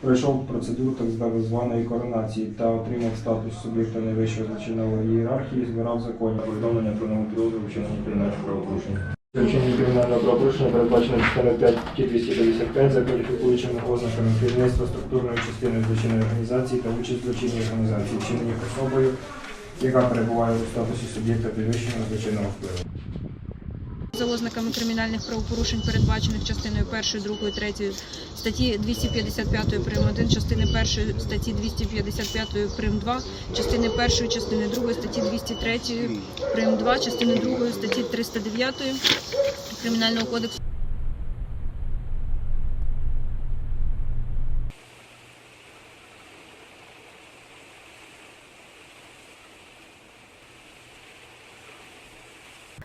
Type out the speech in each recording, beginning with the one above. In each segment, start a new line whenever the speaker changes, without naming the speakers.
пройшов процедуру так званої коронації та отримав статус суб'єкта найвищої злочинної ієрархії, збирав законні повідомлення про нову підозру в вчиненні кримінальних правопорушень. Вчинення кримінального правопорушення передбачено частиною 5 статті 255 за кваліфікуючими ознаками керівництва структурної частини злочинної організації та участь в злочинній організації, вчинені особою, яка перебуває у статусі суб'єкта підвищеного злочинного впливу.
За ознаками кримінальних правопорушень, передбачених частиною 1, 2, 3 статті 255 прим. 1, частини 1 статті 255 прим. 2, частини 1, частини 2 статті 203 прим. 2, частини 2 статті 309 Кримінального кодексу.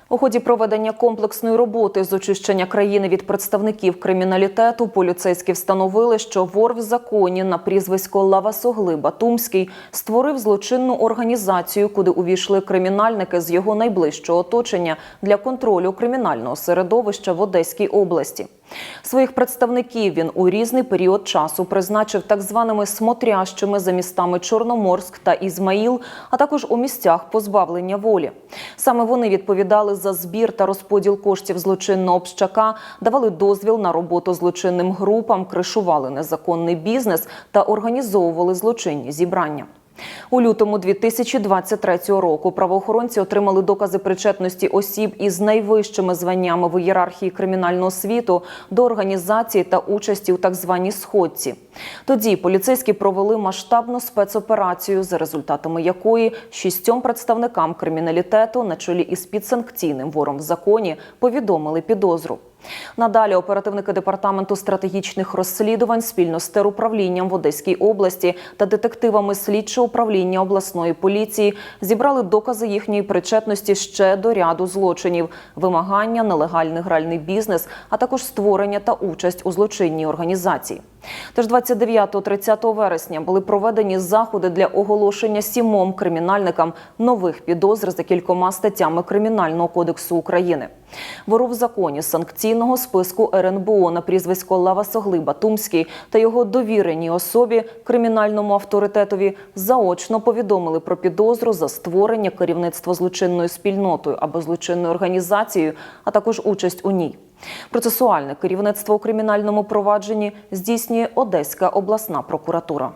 У ході проведення комплексної роботи з очищення країни від представників криміналітету поліцейські встановили, що вор в законі на прізвисько Лавасогли Батумський створив злочинну організацію, куди увійшли кримінальники з його найближчого оточення для контролю кримінального середовища в Одеській області. Своїх представників він у різний період часу призначив так званими смотрящими за містами Чорноморськ та Ізмаїл, а також у місцях позбавлення волі. Саме вони відповідали за збір та розподіл коштів злочинного общака, давали дозвіл на роботу злочинним групам, кришували незаконний бізнес та організовували злочинні зібрання. У лютому 2023 року правоохоронці отримали докази причетності осіб із найвищими званнями в ієрархії кримінального світу до організації та участі у так званій сходці. Тоді поліцейські провели масштабну спецоперацію, за результатами якої шістьом представникам криміналітету на чолі із підсанкційним вором в законі повідомили підозру. Надалі оперативники департаменту стратегічних розслідувань спільно з теруправлінням в Одеській області та детективами слідчого управління обласної поліції зібрали докази їхньої причетності ще до ряду злочинів: вимагання, нелегальний гральний бізнес, а також створення та участь у злочинній організації. Тож 29-30 вересня були проведені заходи для оголошення сімом кримінальникам нових підозр за кількома статтями Кримінального кодексу України. Вору в законі санкційного списку РНБО на прізвисько Лава Согли Батумський та його довіреній особі кримінальному авторитетові заочно повідомили про підозру за створення керівництва злочинною спільнотою або злочинною організацією, а також участь у ній. Процесуальне керівництво у кримінальному провадженні здійснює Одеська обласна прокуратура.